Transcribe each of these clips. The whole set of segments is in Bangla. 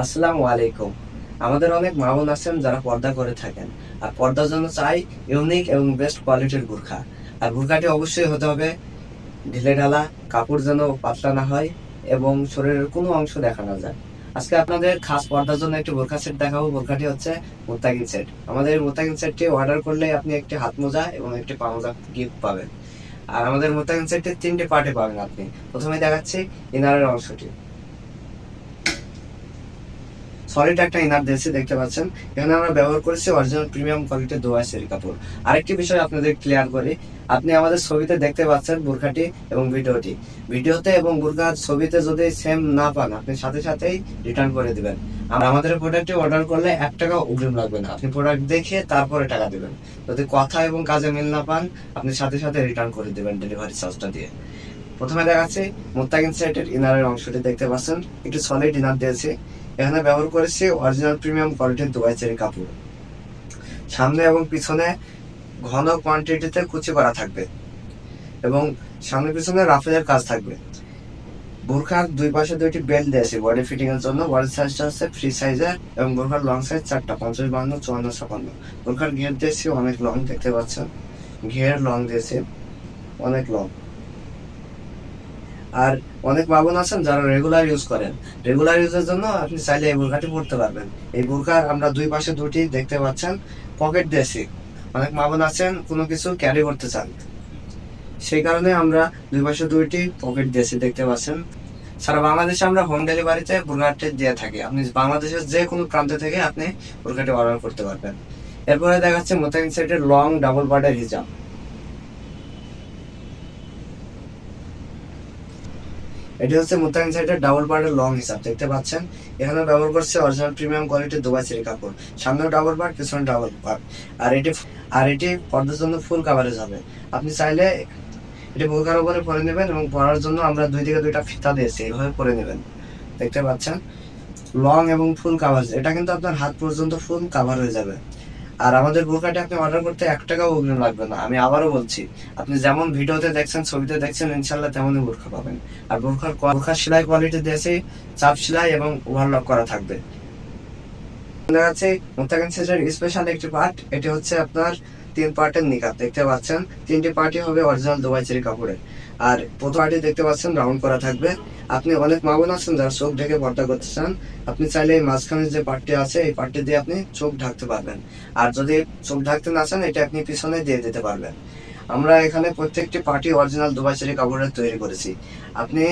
আসসালামু আলাইকুম। আমাদের অনেক মা বোন আছেন যারা পর্দা করে থাকেন। আর পর্দার জন্য চাই ইউনিক এবং বেস্ট কোয়ালিটির বোরখা আর বোরখাটি অবশ্যই হতে হবে ঢিলে ঢালা, কাপড় যেন পাতলা না হয় এবং শরীরের কোনো অংশ দেখা না যায়। আজকে আপনাদের খাস পর্দার জন্য একটি বোরখা সেট দেখাবো। বোরখাটি হচ্ছে মোত্তাকিন সেট আমাদের এই সেটটি অর্ডার করলে আপনি একটি হাত মোজা এবং একটি পা মোজা গিফট পাবেন। আর আমাদের মোত্তাকিন সেটটির তিনটে পার্টে পাবেন আপনি। প্রথমে দেখাচ্ছি ইনারের অংশটি। সলিড একটা ইনার দিয়েছি দেখতে পাচ্ছেন। এখানে আমরা ব্যবহার করেছি অরিজিনাল প্রিমিয়াম কোয়ালিটির দোয়া সেরি কাপড়। আরেকটি বিষয় আপনাদের ক্লিয়ার করি। আপনি আমাদের ছবিতে দেখতে পাচ্ছেন বোরখাটি এবং ভিডিওটি। ভিডিওতে এবং বোরখার ছবিতে যদি সেম না পান, আপনি সাথে সাথেই রিটার্ন করে দিবেন। আর আমাদের প্রোডাক্টটি অর্ডার করলে এক টাকা অগ্রিম লাগবে না। আপনি প্রোডাক্ট দেখে তারপরে টাকা দিবেন। যদি কথা এবং কাজে মিল না পান, আপনি সাথে সাথে রিটার্ন করে দিবেন ডেলিভারি চার্জটা দিয়ে। প্রথমে দেখাচ্ছি মোত্তাকিন সেটের ইনারের অংশটি দেখতে পাচ্ছেন। একটু সলিড ইনার দিয়েছি। এখানে ব্যবহার করেছি অরিজিনাল প্রিমিয়াম কোয়ালিটির দুবাই চেরি কাপড়। সামনে এবং পিছনে ঘন কোয়ান্টিটিতে কুচি করা থাকবে এবং সামনে পিছনে রাফেলের কাজ থাকবে। বোরখার দুই পাশে দুইটি বেল্ট দিয়েছে বডি ফিটিং এর জন্য। বডি সাইজটা হচ্ছে ফ্রি সাইজের এবং বোরখার লং সাইজ চারটা, পঞ্চাশ বান্ন, চুয়ান্ন, ছাপান্ন। বোরখার ঘের দিয়েছি অনেক লং দেখতে পাচ্ছেন। ঘের লং দিয়েছে, অনেক লং আর অনেক বাবন আছেন যারা রেগুলার ইউজ করেন। রেগুলার ইউজের জন্য আপনি চাইলে এই বোরখাটি পরতে পারবেন। এই বোরখার আমরা দুই পাশে দুটি দেখতে পাচ্ছেন পকেট দিয়েছি অনেক মাবন আছেন, কোনো কিছু ক্যারি করতে চান। সেই কারণে আমরা দুই পাশে দুইটি পকেট দিয়েছি দেখতে পাচ্ছেন। সারা বাংলাদেশে আমরা হোম ডেলিভারিতে বোরখাটি দিয়ে থাকি। আপনি বাংলাদেশের যে কোনো প্রান্ত থেকে আপনি বোরখাটি অর্ডার করতে পারবেন। এরপরে দেখাচ্ছে মোতাকিন সেটের লং ডাবল বার্ডের হিজাব। এটি হচ্ছে মুতাকিন সাইডের ডাবল পার্টের লং হিসাব, দেখতে পাচ্ছেন? এখানে ব্যবহার করছে অরিজিনাল প্রিমিয়াম কোয়ালিটির দুবাই সেরি কাপড়। সামনে ডাবল পার্ট পিছনে ডাবল পার্ট আর এটি আর এটি পর্দার জন্য ফুল কাভারেজ হবে। আপনি চাইলে এটি বোরকার উপরে পরে নেবেন এবং পরার জন্য আমরা দুই থেকে দুইটা ফিতা দিয়েছি এইভাবে পরে নেবেন। দেখতে পাচ্ছেন? লং এবং ফুল কাভারেজ এটা কিন্তু আপনার হাত পর্যন্ত ফুল কাভার হয়ে যাবে। আর আমাদের বোরকাটি আপনি অর্ডার করতে এক টাকাও অগ্রিম লাগবে না। আমি আবারও বলছি, আপনি যেমন ভিডিওতে দেখছেন, ছবিতে দেখছেন ইনশাল্লাহ তেমনই বোরখা পাবেন। আর বোরখার বোরখার সেলাই কোয়ালিটি দিয়েছে, চাপ সেলাই এবং ওভারলক করা থাকবে। দেখা যাচ্ছে মোত্তাকিন সেটের স্পেশাল একটি পার্ট এটি হচ্ছে আপনার তিন পার্টের নিকাপ দেখতে পাচ্ছেন? তিনটি পার্টি হবে অরিজিনাল দুবাই চেরি কাপড়ের আর প্রথম পার্টি দেখতে পাচ্ছেন রাউন্ড করা থাকবে। আপনি অনেক মাগুন আছেন, যারা চোখ ঢেকে পর্দা করতে চান, আপনি চাইলে এই মাঝখানে যে পার্টটি আছে, এই পার্টটি দিয়ে আপনি চোখ ঢাকতে পারবেন। আর যদি চোখ ঢাকতে না চান, এটা আপনি পিছনে দিয়ে দিতে পারবেন। আমরা এখানে প্রত্যেকটি পার্টি অরিজিনাল দুবাই চেরি কাপড়ের তৈরি করেছি। আপনি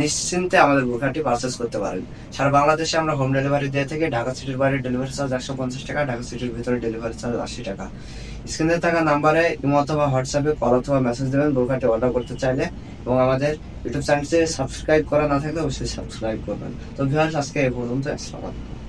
নিশ্চিন্তে আমাদের বুকাটি পারচেস করতে পারেন। সারা বাংলাদেশে আমরা হোম ডেলিভারি দিয়ে থেকে ঢাকা সিটির বাইরে ডেলিভারি চার্জ একশো পঞ্চাশ টাকা, ঢাকা সিটির ভিতরে ডেলিভারি চার্জ আশি টাকা। স্ক্রিনে থাকা নাম্বারে ইমো অথবা হোয়াটসঅ্যাপে কল অথবা মেসেজ দেবেন বোরখাটি অর্ডার করতে চাইলে। এবং আমাদের ইউটিউব চ্যানেলটি সাবস্ক্রাইব করা না থাকলে অবশ্যই সাবস্ক্রাইব করবেন। তো ভিউয়ার্স আজকে এই পর্যন্ত আসসালামু